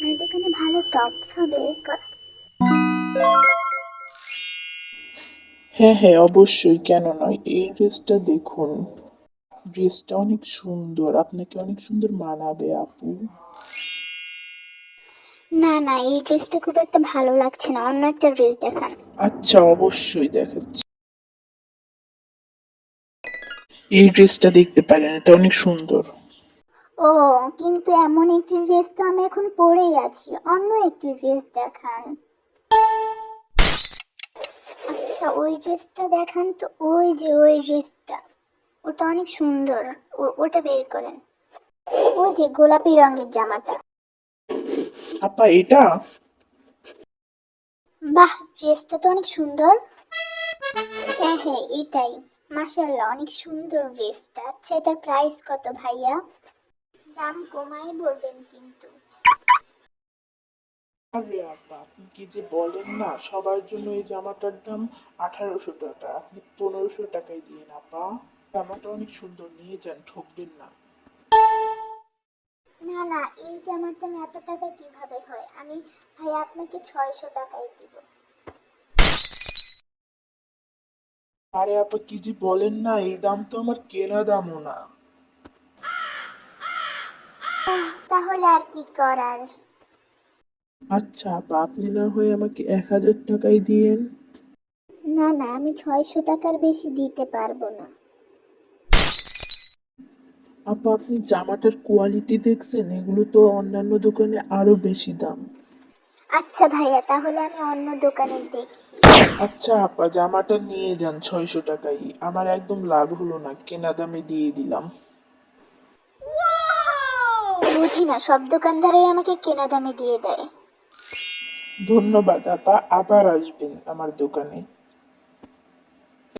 আপনার দোকানে ভালো টপস হবে হ্যাঁ হ্যাঁ অবশ্যই কেন নয় এই ড্রেসটা দেখুন। ড্রেসটা অনেক সুন্দর আপনাকে অনেক সুন্দর মানাবে আপু। না না এই ড্রেসটা খুব একটা ভালো লাগছে না অন্য একটা ড্রেস দেখান। আচ্ছা অবশ্যই দেখাচ্ছি। এই ড্রেসটা দেখতে পারেন এটা অনেক সুন্দর। ও কিন্তু এমন একটি ড্রেস তো আমি এখন পরেই আছি। অন্য একটি ড্রেস দেখান। আচ্ছা ওই ড্রেসটা দেখান তো। ওই যে ওই ড্রেসটা। ওটা অনেক সুন্দর। ও- ওটা বের করেন। ওই যে গোলাপি রঙের জামাটা। আপা এটা? বাহ ড্রেসটা তো অনেক সুন্দর। হ্যাঁ হ্যাঁ এটাই। মাশাল্লাহ অনেক সুন্দর ড্রেসটা। আচ্ছা এটার প্রাইস কত ভাইয়া? দাম কমাই বলবেন কিন্তু। আরে আপা আপনি কি যে বলেন না সবার জন্য এই জামাটার দাম আঠারোশো টাকা আপনি পনেরোশো টাকায় দিন আপা। জামাটা অনেক সুন্দর নিয়ে যান ঠকবেন না। না না এই জামার দাম এত টাকা কীভাবে হয়? আমি ভাই আপনাকে ছয়শো টাকায় দিব। আরে আপা কি যে বলেন না এই দাম তো আমার কেনা দামও না। তাহলে আর কি করার? আচ্ছা আপা আপনি না হয় আমাকে এক হাজার টাকাই দিয়েন। না না আমি ছয়শো টাকার বেশি দিতে পারব না। আপা আপনি জামাটার কোয়ালিটি দেখছেন? এগুলো তো অন্যান্য দোকানে আরও বেশি দাম। আচ্ছা ভাইয়া তাহলে আমি অন্য দোকানে দেখি আচ্ছা আপা জামাটা নিয়ে যান ছয়শো টাকাই। আমার একদম লাভ হলো না কেনা দামে দিয়ে দিলাম। বুঝি না, সব দোকানদারই আমাকে কেনা দামে দিয়ে দেয়। ধন্যবাদ আপা, আবার আসবেন আমার দোকানে।